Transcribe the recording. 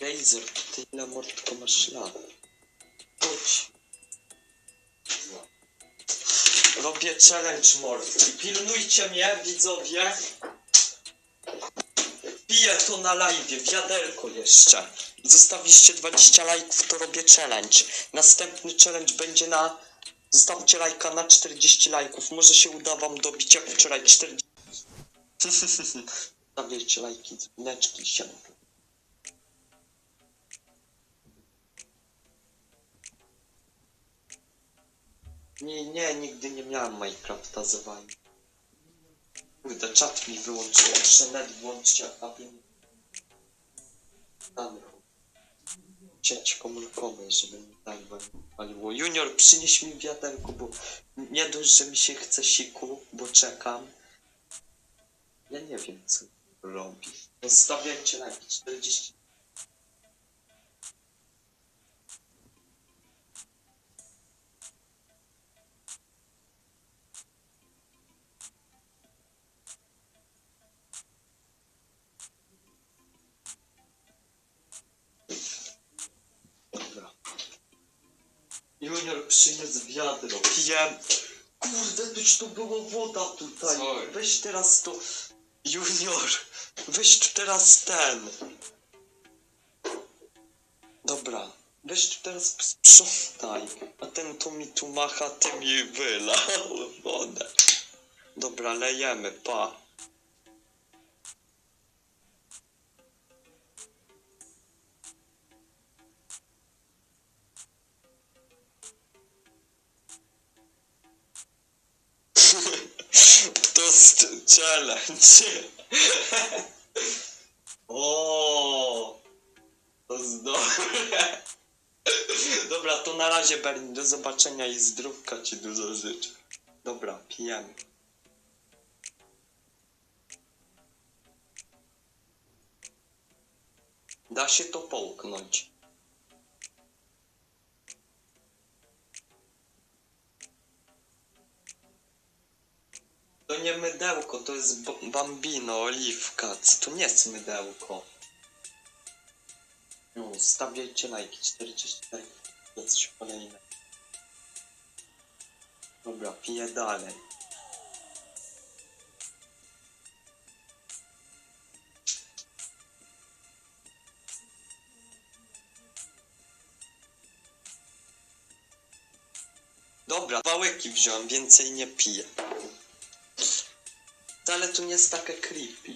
Razer, ty ile mordko masz lat? Chodź. Robię challenge mordki. Pilnujcie mnie, widzowie. Piję to na live, wiaderko jeszcze. Zostawiliście 20 lajków, to robię challenge. Następny challenge będzie na... Zostawcie lajka na 40 lajków. Może się uda wam dobić jak wczoraj 40. Zostawiajcie lajki, dzwoneczki się. Nie, nie, nigdy nie miałem Minecrafta z wami. Kurde, czat mi wyłączył, jeszcze net włączcie, a wiem. Tam. Sieć komórkowej, żeby mi tak waliło. Junior, przynieś mi wiaderko, bo nie dość, że mi się chce siku, bo czekam. Ja nie wiem, co robi. Zostawiajcie lajki 40. Junior przyniósł wiadro. Pijem. Kurde, toż tu było woda tutaj. Sorry. Weź teraz to. Junior, weź tu teraz ten. Dobra. Weź tu teraz sprzątaj. A ten tu mi tu macha, ty mi wylał wodę. Dobra, lejemy, pa. Jest challenge. O, to jest dobre. Dobra, to na razie Berlin, do zobaczenia i zdrówka ci dużo życzę. Dobra, pijemy. Da się to połknąć. To nie mydełko, to jest bambino, oliwka. Co To nie jest mydełko. No, stawiajcie lajki, 40 lajków. To coś kolejne. Dobra, piję dalej. Dobra, dwa wziąłem, więcej nie piję. To nie jest takie creepy.